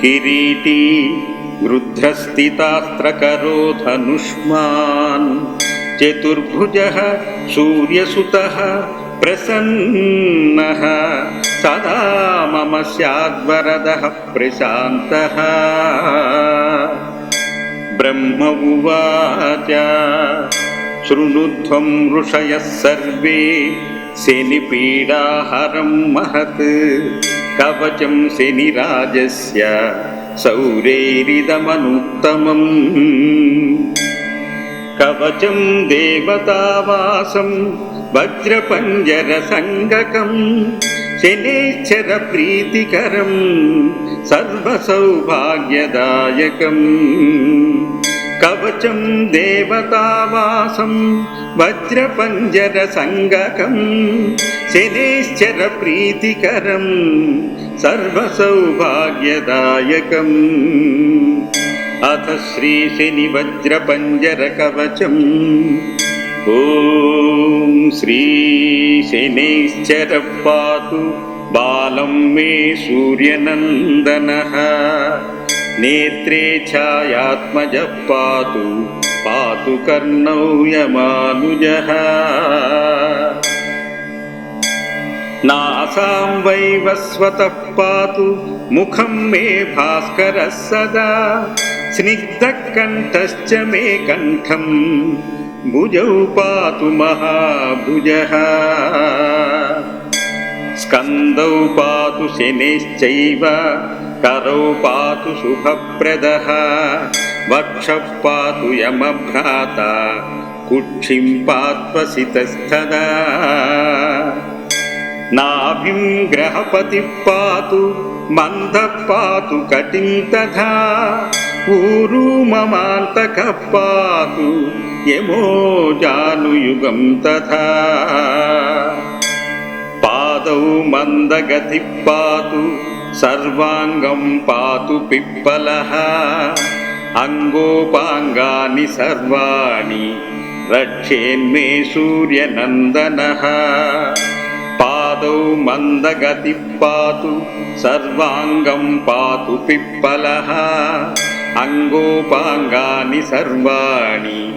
किरीटी रुद्रस्थितास्त्रकरो धनुष्मान् चतुर्भुजः सूर्यसुतः प्रसन्नः सदा मम स्याद्वरदः प्रशान्तः ब्रह्म उवाच शृणुध्वं ऋषयः सर्वे సర్వే శనిపీడాహరం మహత్. కవచం శనిరాజస్య సౌరేరిదమనుత్తమం. కవచం దేవతావాసం వజ్రపంజర సంగకం శనేశ్చర ప్రీతికరం సర్వసౌభాగ్యదాయకం. కవచం దేవతావాసం వజ్రపంజర సంగకం శనేశ్చర ప్రీతికరం సర్వసౌభాగ్యదాయకం. అథ శ్రీ శని వజ్రపంజర కవచం. ఓం శ్రీ శనేశ్చర పాతు బాలం మే సూర్యనందన. నేత్రే ఛాయాత్మజ పాతు పాతు కర్ణౌ యమానుజ. నాసాం వైవస్వత పాతు ముఖం మే భాస్కర సదా స్నిగ్ధకంఠశ్చ మే కంఠం భుజౌ పాతు మహాభుజ. స్కందౌ పాతు శనిశ్చైవ करौ पातु शुभप्रदः वक्षः पातु यमभ्राता कुक्षिं पात्वसितस्थदा नाभिं ग्रहपतिः पातु मन्दः पातु कटिं तथा ऊरू ममान्तकः पातु यमो जानुयुगं तथा पादौ मन्दगतिः पातु సర్వాంగం పాతు పిప్పలः. అంగోపాంగాని సర్వాణి రక్షేన్మే సూర్యనందనः. పాదౌ మందగతి పాతు సర్వాంగం పాతు పిప్పలः. అంగోపాంగాని సర్వాణి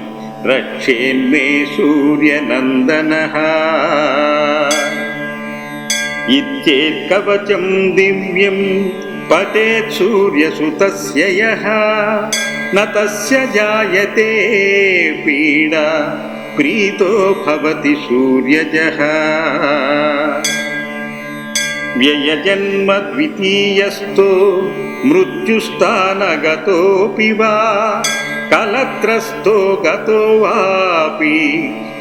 రక్షేన్మే సూర్యనందనः. ఇచ్చేత్ కవచం దివ్యం పటేత్ సూర్యసుతస్య యః నతస్య జాయతే పీడా ప్రీతో భవతి సూర్యజః. వ్యయజన్మ ద్వితీయస్థో మృత్యుస్థానగతోపి వా కలత్రస్థో గతో వాపి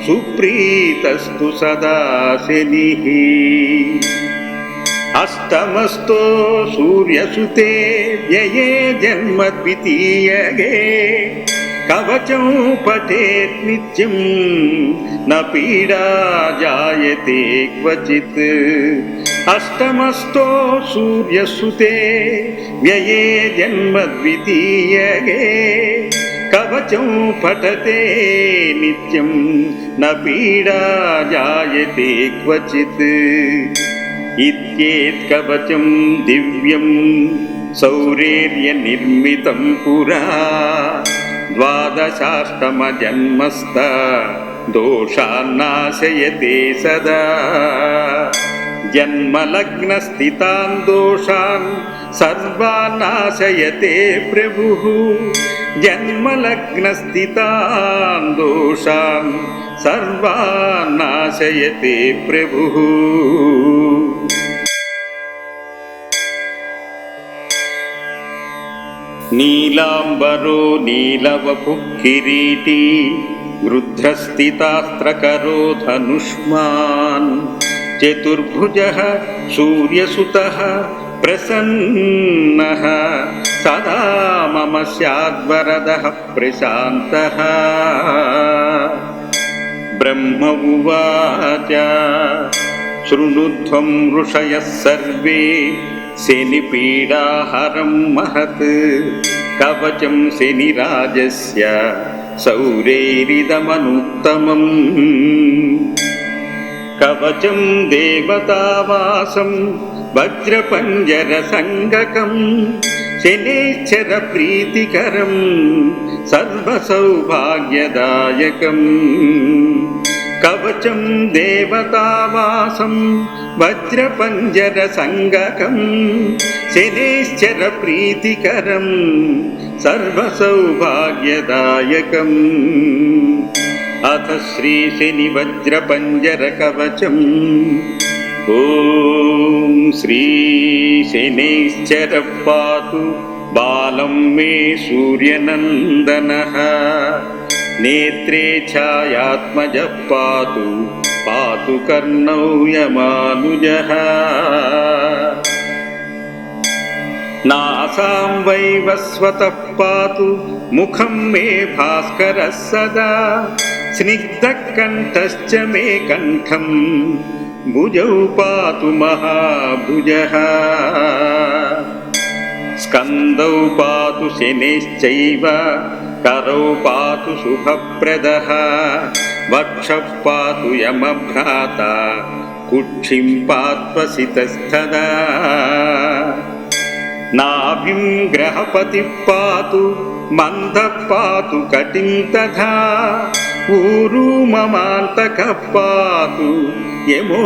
सुप्रीतस्तु सदा शनिः अष्टमस्तो सूर्यसुते व्यये जन्म द्वितीयगे कवचं पठेत् नित्यं न पीडा जायते क्वचित् अष्टमस्तो सूर्यसुते व्यये जन्म కవచం పఠతే నిత్యం న పీడా జాయతే క్వచిత్. ఇత్యేత్ కవచం దివ్యం సౌరేర్య నిర్మితం పురా. ద్వాదశాష్టమ జన్మస్థ దోషాన్నాశయతే సదా. జన్మలగ్నస్థితాన్ దోషాన్ సర్వాన్నాశయతే ప్రభు. జన్మలగ్నస్థితాం దోషాం సర్వాన్నాశయతే ప్రభు. నీలాంబరో నీలవపు కిరీటీ గృధ్రస్థితాస్త్రకరో ధనుష్మాన్. చతుర్భుజ సూర్యసుత ప్రసన్న. सदा मम स्याद्वरदः प्रशान्तः। ब्रह्म उवाच शृणुध्वं ऋषयः सर्वे शनिपीडाहरं महत्। कवचं शनिराजस्य सौरैरिदमनुत्तमम्। कवचं देवतावासं वज्रपञ्जरसङ्गकम्। సంగకం ప్రీతికరం సర్వసౌభాగ్యదాయకం కవచం దేవతావాసం వజ్రపంజర సంగకం. శనేశ్చర ప్రీతికరం సర్వసౌభాగ్యదాయకం అథ శ్రీ శని వజ్రపంజర కవచం. ఓం శ్రీ శనైశ్చర పాతు బాలం మే సూర్యనందన నేత్రే ఛాయాత్మజ పాతు పాతు కర్ణౌ యమానుజ నాసాం వైవస్వత పాతు ముఖం మే భాస్కర సదా స్నిగ్ధకంఠశ్చ మే भुजौ पातु महाभुजः स्कन्दौ पातु शनिश्चैव करौ पातु शुभप्रदः वक्षः पातु यमभ्राता कुक्षिं पात्वसितस्थदा नाभिं ग्रहपतिः पातु मन्दः पातु कटिं तथा ऊरु ममान्तकः पातु यमो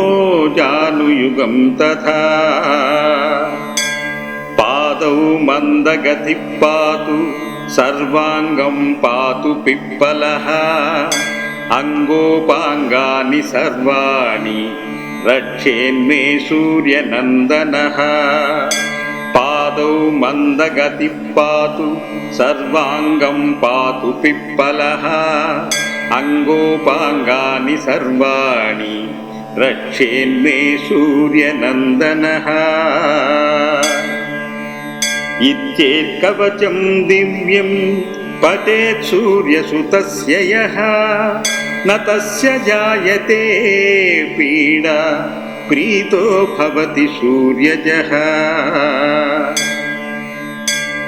जानुयुगं तथा पादौ मन्दगतिः पातु सर्वाङ्गं पातु पिप्पलः अङ्गोपाङ्गानि सर्वाणि रक्षेन्मे सूर्यनन्दनः पादौ मन्दगतिः पातु सर्वाङ्गं पातु पिप्पलः अङ्गोपाङ्गानि सर्वाणि रक्षेन्मे सूर्यनन्दनः इत्येत्कवचं दिव्यं पठेत् सूर्यसुतस्य यः न तस्य जायते पीडा प्रीतो भवति सूर्यजः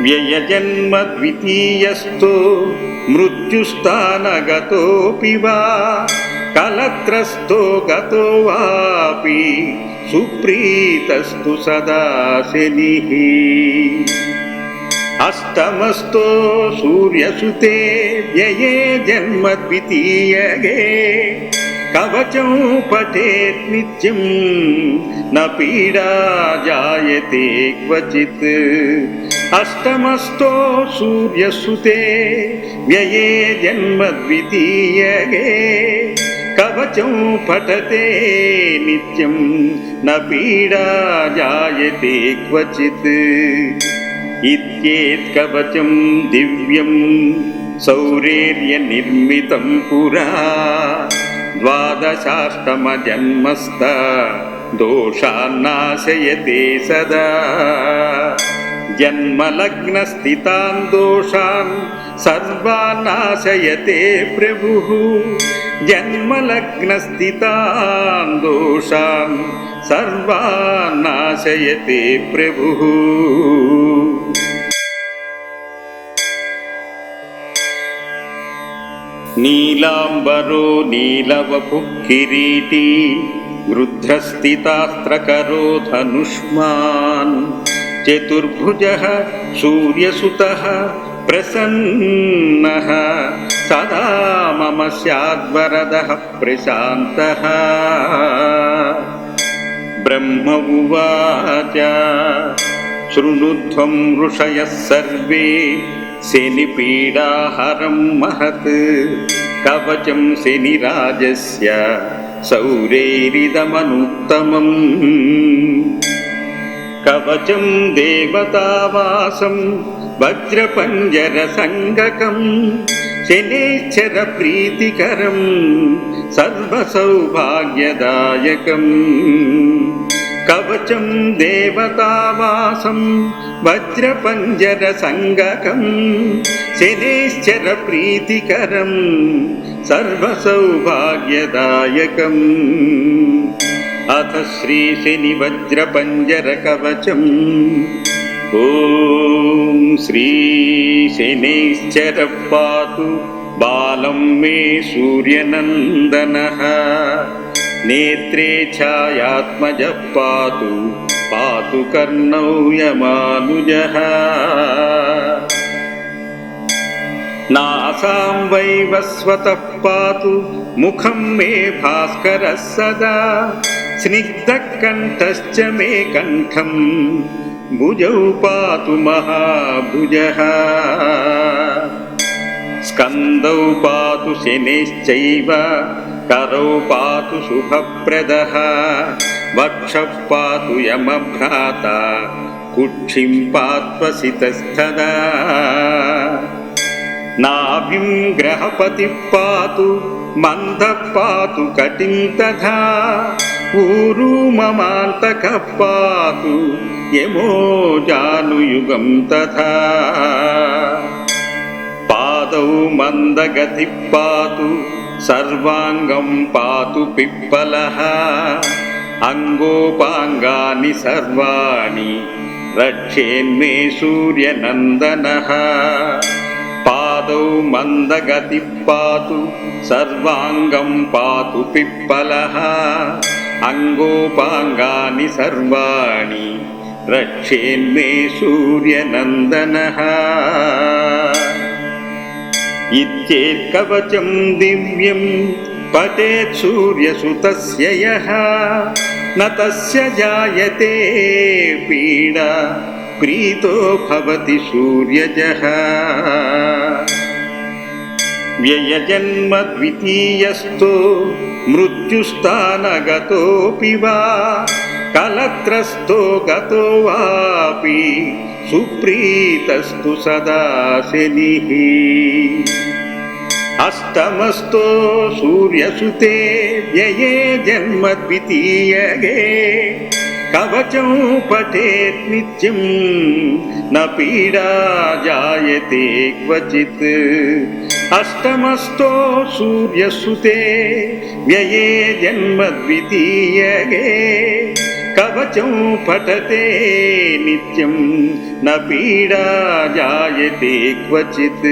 व्ययजन्म द्वितीयस्थो मृत्युस्थानगतोऽपि वा కలత్రస్తో గతో వాపి సుప్రీతస్తు సదా శని. అస్తమస్తో సూర్యసుతే వ్యయే జన్మ ద్వితీయగే కవచం పఠేత్ నిత్యం న పీడా జాయతే క్వచిత్. అష్టమస్తో సూర్యసుతే వ్యయే జన్మ ద్వితీయగే कवचं पठते नित्यं न पीडा जायते क्वचित् इत्येत्कवचं दिव्यं सौरेर्यनिर्मितं पुरा द्वादशाष्टमजन्मस्त दोषान्नाशयते सदा जन्मलग्नस्थितान् दोषान् सर्वान्नाशयते प्रभुः जन्मलग्नस्थितान् दोषान् सर्वान्नाशयते प्रभुः। नीलाम्बरो नीलवपुः किरीटी गृध्रस्थितास्त्रकरो धनुष्मान् चतुर्भुजः सूर्यसुतः प्रसन्नः सदा मम स्याद्वरदः प्रशान्तः। ब्रह्म उवाच शृणुध्वं ऋषयः सर्वे शनिपीडाहरं महत्। कवचं शनिराजस्य सौरैरिदमनुत्तमम्। कवचं देवतावासं శనేశ్వర ప్రీతికరం సర్వసౌభాగ్యదాయకం. కవచం దేవతావాసం వజ్రపంజర సంగకం. శనేశ్వర ప్రీతికరం సర్వసౌభాగ్యదాయకం. అథ శ్రీ శని వజ్రపంజర కవచం. ॐ श्रीशनैश्चर पातु बालं मे सूर्यनन्दनः नेत्रे छायात्मजः पातु पातु कर्णौ यमानुजः नासां वैवस्वतः पातु मुखं मे भास्करः सदा स्निग्धकण्ठश्च मे कण्ठम् भुजौ पातु महाभुजः स्कन्दौ पातु शनिश्चैव करौ पातु शुभप्रदः वक्षः पातु यमभ्राता कुक्षिं पात्वसितस्थदा नाभिं ग्रहपतिः पातु मन्दः पातु कटिं तथा ऊरु ममान्तकः पातु यमो जानुयुगं तथा पादौ मन्दगतिः पातु सर्वाङ्गं पातु पिप्पलः अङ्गोपाङ्गानि सर्वाणि रक्षेन्मे सूर्यनन्दनः पादौ मन्दगतिः पातु सर्वाङ्गं पातु पिप्पलः अङ्गोपाङ्गानि सर्वाणि रक्षेन्मे सूर्यनन्दनः इत्येत्कवचं दिव्यं पठेत् सूर्यसुतस्य यः न तस्य जायते पीडा प्रीतो भवति सूर्यजः व्ययजन्म द्वितीयस्थो मृत्युस्थानगतोऽपि वा కలత్రస్థో గతో వాపి సుప్రీతస్తు సదా శని. అస్తమస్తో సూర్యసుతే వ్యయే జన్మ ద్వితీయగే కవచం పఠేత్ నిత్యం పీడా జాయతే క్వచిత్. అష్టమస్తో సూర్యసుతే వ్యయే జన్మ ద్వితీయగే कवचं पठते नित्यं न पीडा जायते क्वचित्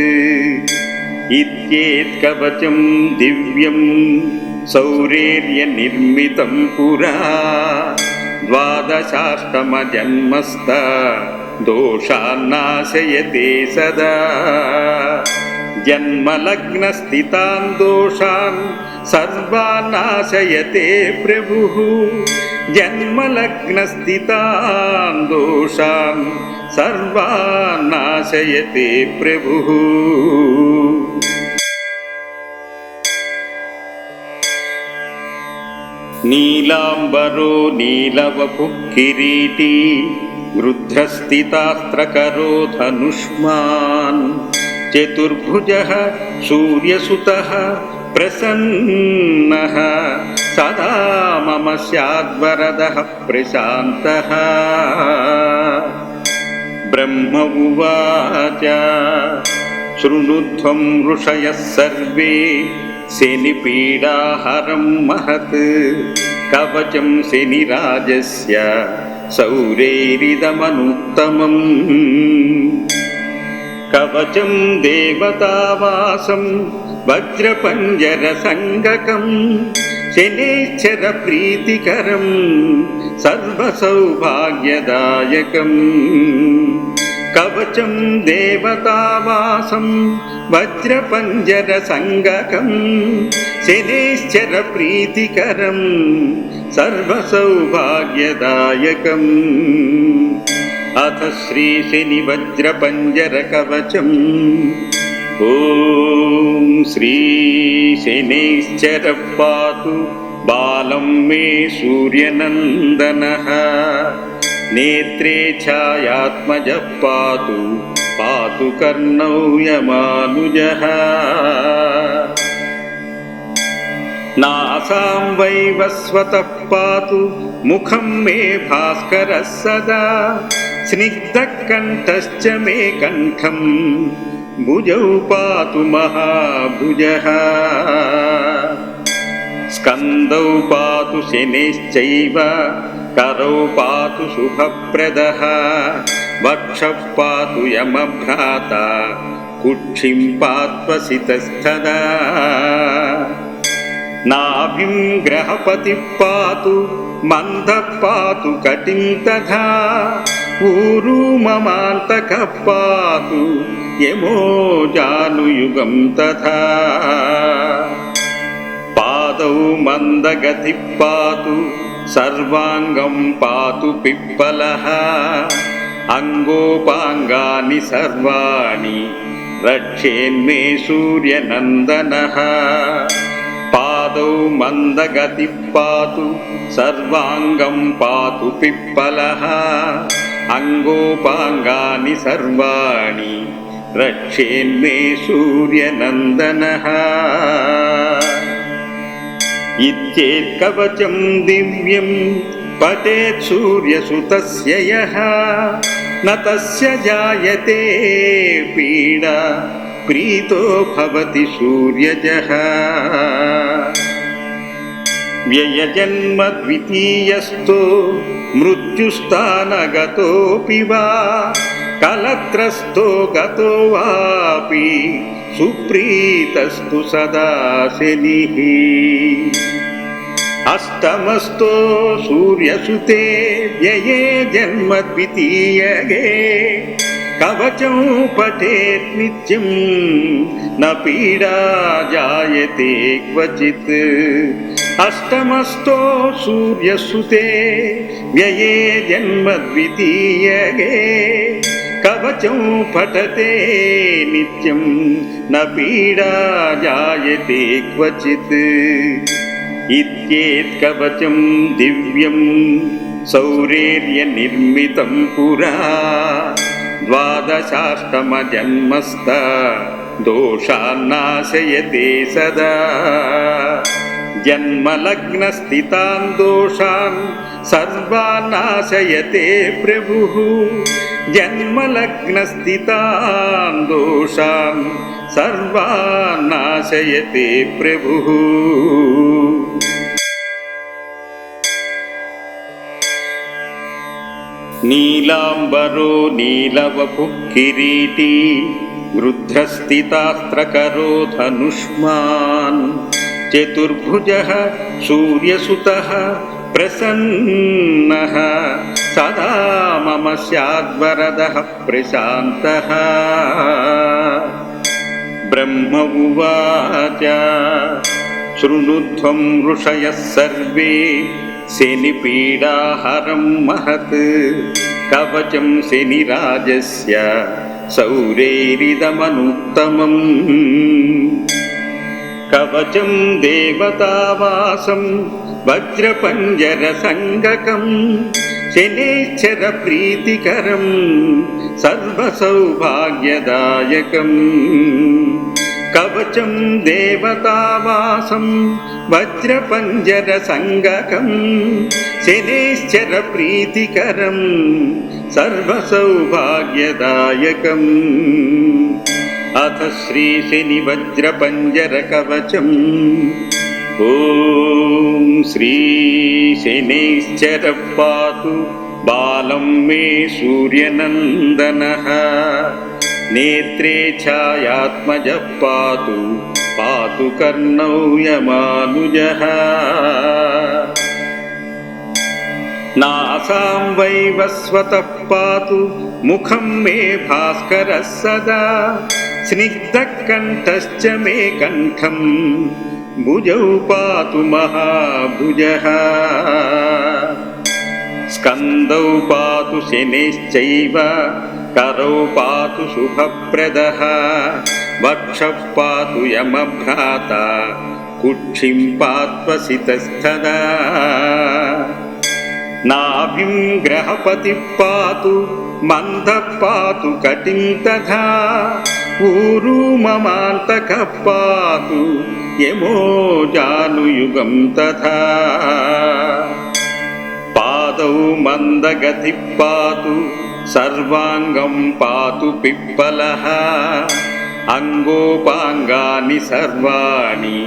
इत्येत्कवचं दिव्यं सौरेर्यनिर्मितं पुरा द्वादशाष्टमजन्मस्त दोषान्नाशयते सदा जन्मलग्नस्थितान् दोषान् सर्वान् नाशयते प्रभुः జన్మలగ్నస్థితాం దోషాం సర్వాన్ నాశయతే ప్రభు. నీలాంబరో నీలవపు కిరీటీ గృధ్రస్థితాస్త్రకరో ధనుష్మాన్. చతుర్భుజ సూర్యసుత ప్రసన్న. सदा मम स्याद्वरदः प्रशान्तः। ब्रह्म उवाच शृणुध्वं ऋषयः सर्वे शनिपीडाहरं महत्। कवचं शनिराजस्य सौरैरिदमनुत्तमम्। कवचं देवतावासं శనేశ్వర ప్రీతికరం సర్వసౌభాగ్యదాయకం. కవచం దేవతావాసం వజ్రపంజర సంగకం. శనేశ్వర ప్రీతికరం సర్వసౌభాగ్యదాయకం. అథ శ్రీ శని వజ్రపంజర కవచం. ॐ श्रीशनैश्चरः पातु बालं मे सूर्यनन्दनः नेत्रे छायात्मजः पातु पातु कर्णौ यमानुजः नासां वैवस्वतः पातु मुखं मे भास्करः सदा स्निग्धकण्ठश्च मे कण्ठं भुजौ पातु महाभुजः स्कन्दौ पातु शनिश्चैव करौ पातु शुभप्रदः वक्षः पातु यमभ्राता कुक्षिं पात्वसितस्थदा नाभिं ग्रहपतिः पातु मन्दः पातु कटिं तथा ऊरु ममान्तकः पातु यमो जानुयुगं तथा पादौ मन्दगतिः पातु सर्वाङ्गं पातु पिप्पलः अङ्गोपाङ्गानि सर्वाणि रक्षेन्मे सूर्यनन्दनः पादौ मन्दगतिः पातु सर्वाङ्गं पातु पिप्पलः अङ्गोपाङ्गानि सर्वाणि रक्षेन्मे सूर्यनन्दनः इत्येत्कवचं दिव्यं पठेत् सूर्यसुतस्य यः न तस्य जायते पीडा प्रीतो भवति सूर्यजः व्ययजन्म द्वितीयस्थो मृत्युस्थानगतोऽपि वा कलत्रस्थो गतो वापि सुप्रीतस्तु सदा शनिः अष्टमस्तो सूर्यसुते व्यये जन्म द्वितीयगे कवचं पठेत् नित्यं न पीडा जायते क्वचित् अष्टमस्तो सूर्यसुते व्यये जन्म द्वितीयगे కవచం పఠతే నిత్యం న పీడా జాయతే క్వచిత్. ఇత్యేత్ కవచం దివ్యం సౌరేర్య నిర్మితం పురా. ద్వాదశాష్టమ జన్మస్థ దోషాన్నాశయతే సదా. జన్మలగ్నస్థితాన్ దోషాన్ సర్వాన్నాశయతే ప్రభు. जन्मलग्नस्थितान् दोषान् सर्वान् नाशयते प्रभुः। नीलाम्बरो नीलवपुः किरीटी वृद्धस्थितास्त्रकरो धनुष्मान् चतुर्भुजः सूर्यसुतः प्रसन्नः सदा मम स्याद्वरदः प्रशान्तः ब्रह्म उवाच शृणुध्वं ऋषयः सर्वे शनिपीडाहरं महत् कवचं शनिराजस्य सौरेरिदमनुत्तमम् कवचं देवतावासं శనేశ్వర ప్రీతికరం సర్వసౌభాగ్యదాయకం. కవచం దేవతావాసం వజ్రపంజర సంగకం. శనేశ్వర ప్రీతికరం సర్వసౌభాగ్యదాయకం. అథ శ్రీ శని వజ్రపంజర కవచం ॐ श्रीशनैश्चरः पातु बालं मे सूर्यनन्दनः नेत्रे छायात्मजः पातु पातु कर्णौ यमानुजः नासां वैवस्वतः पातु मुखं मे भास्करः सदा स्निग्धकण्ठश्च मे कण्ठं भुजौ पातु महाभुजः स्कन्दौ पातु शनिश्चैव करौ पातु शुभप्रदः वक्षः पातु यमभ्राता कुक्षिं पात्वसितस्थदा नाभिं ग्रहपतिः पातु मन्दः पातु कटिं तथा ऊरु ममान्तकः पातु यमो जानुयुगं तथा पादौ मन्दगतिः पातु सर्वाङ्गं पातु पिप्पलः अङ्गोपाङ्गानि सर्वाणि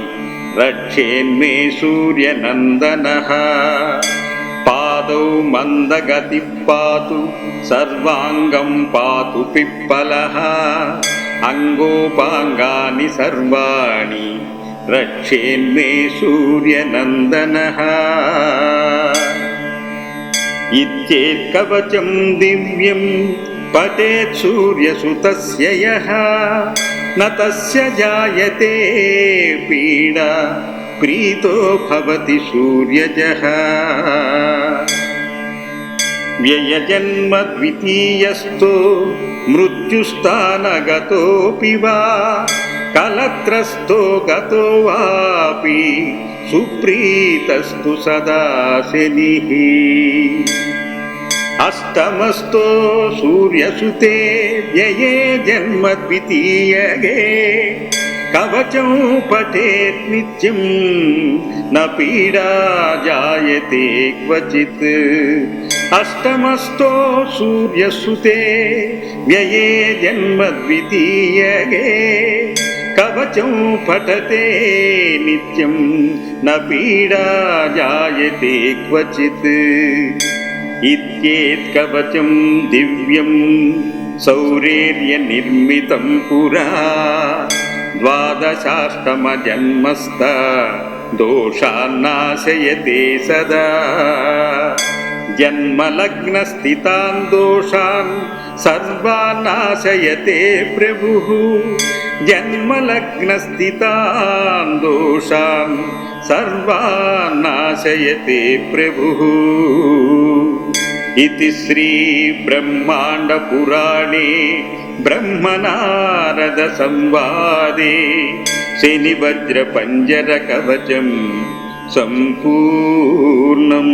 रक्षेन्मे सूर्यनन्दनः पादौ मन्दगतिः पातु सर्वाङ्गं पातु पिप्पलः अङ्गोपाङ्गानि सर्वाणि रक्षेन्मे सूर्यनन्दनः इत्येत्कवचं दिव्यं पठेत् सूर्यसुतस्य यः न तस्य जायते पीडा प्रीतो भवति सूर्यजः व्ययजन्मद्वितीयस्थो मृत्युस्थानगतोऽपि वा కలత్రస్థో గతో వాపి సుప్రీతస్తు సదా శనిః. అష్టమస్తో సూర్యసుతే వ్యయే జన్మ ద్వితీయగే కవచం పఠేత్ నిత్యం న పీడా జాయతే క్వచిత్. అష్టమస్తో సూర్యసుతే వ్యయే జన్మ ద్వితీయగే కవచం పఠతే నిత్యం న పీడా జాయతే క్వచిత్. ఇత్యేత్కవచం దివ్యం సౌరేర్యనిర్మితం పురా. ద్వాదశాష్టమజన్మస్థ దోషాన్నాశయతే సదా. జన్మలగ్నస్థితాన్ దోషాన్ సర్వాన్నాశయతే जन्मलग्नस्थितान् दोषान् सर्वान् नाशयते प्रभुः इति श्रीब्रह्माण्डपुराणे ब्रह्मनारदसंवादे शनिवज्रपञ्जरकवचं सम्पूर्णम्